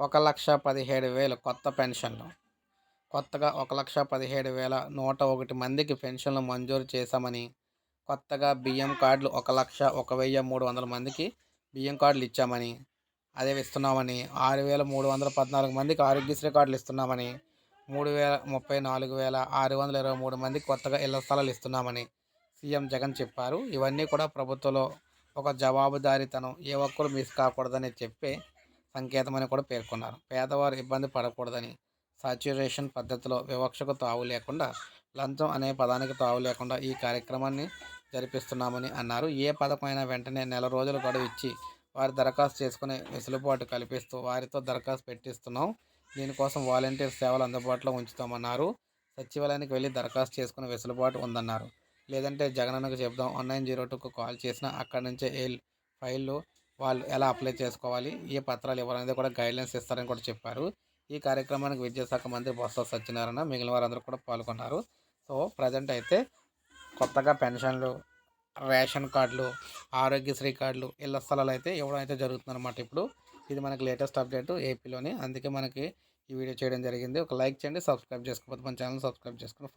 ఒక లక్ష పదిహేడు వేలు కొత్త పెన్షన్లు. కొత్తగా ఒక లక్ష పదిహేడు వేల నూట ఒకటి మందికి పెన్షన్లు మంజూరు చేశామని కొత్తగా బియ్యం కార్డులు ఒక లక్ష ఒక వెయ్యి మూడు వందల మందికి బియ్యం కార్డులు ఇచ్చామని అదే ఇస్తున్నామని ఆరు వేల మూడు వందల పద్నాలుగు మందికి ఆరోగ్యశ్రీ కార్డులు ఇస్తున్నామని మూడు వేల ముప్పై నాలుగు వేల ఆరు వందల ఇరవై మూడు మందికి కొత్తగా ఇళ్ళ స్థలాలు ఇస్తున్నామని సీఎం జగన్ చెప్పారు. ఇవన్నీ కూడా ప్రభుత్వంలో ఒక జవాబుదారీతనం. ఏ ఒక్కరు మిస్ కాకూడదని చెప్పే సంకేతమని కూడా పేర్కొన్నారు. పేదవారు ఇబ్బంది పడకూడదని సాచ్యురేషన్ పద్ధతిలో వివక్షకు తావు లేకుండా లంచం అనే పదానికి తావు లేకుండా ఈ కార్యక్రమాన్ని జరిపిస్తున్నామని అన్నారు. ఏ పథకమైనా వెంటనే నెల రోజులు గడువు ఇచ్చి వారి దరఖాస్తు చేసుకునే వెసులుబాటు కల్పిస్తూ వారితో దరఖాస్తు పెట్టిస్తున్నాం. దీనికోసం వాలంటీర్ సేవలు అందుబాటులో ఉంచుతామన్నారు. సచివాలయానికి వెళ్ళి దరఖాస్తు చేసుకునే వెసులుబాటు ఉందన్నారు. లేదంటే జగనన్నకు చెప్దాం వన్ నైన్ జీరో టూకు కాల్ చేసినా అక్కడి నుంచే ఏ ఫైళ్ళు వాళ్ళు ఎలా అప్లై చేసుకోవాలి ఏ పత్రాలు ఇవ్వాలనేది కూడా గైడ్లైన్స్ ఇస్తారని కూడా చెప్పారు. ఈ కార్యక్రమానికి విద్యాశాఖ మంత్రి బొత్స సత్యనారాయణ మిగిలిన వారందరూ కూడా పాల్గొన్నారు. సో ప్రజెంట్ అయితే కొత్తగా పెన్షన్లు రేషన్ కార్డులు ఆరోగ్యశ్రీ కార్డులు ఇళ్ళ స్థలాలు అయితే ఇవ్వడం అయితే జరుగుతుందన్నమాట ఇప్పుడు. ఇది మనకి లేటెస్ట్ అప్డేట్ ఏపీలోని అందుకే మనకి ఈ వీడియో చేయడం జరిగింది. ఒక లైక్ చేయండి సబ్స్క్రైబ్ చేసుకోకపోతే మన ఛానల్ సబ్స్క్రైబ్ చేసుకుని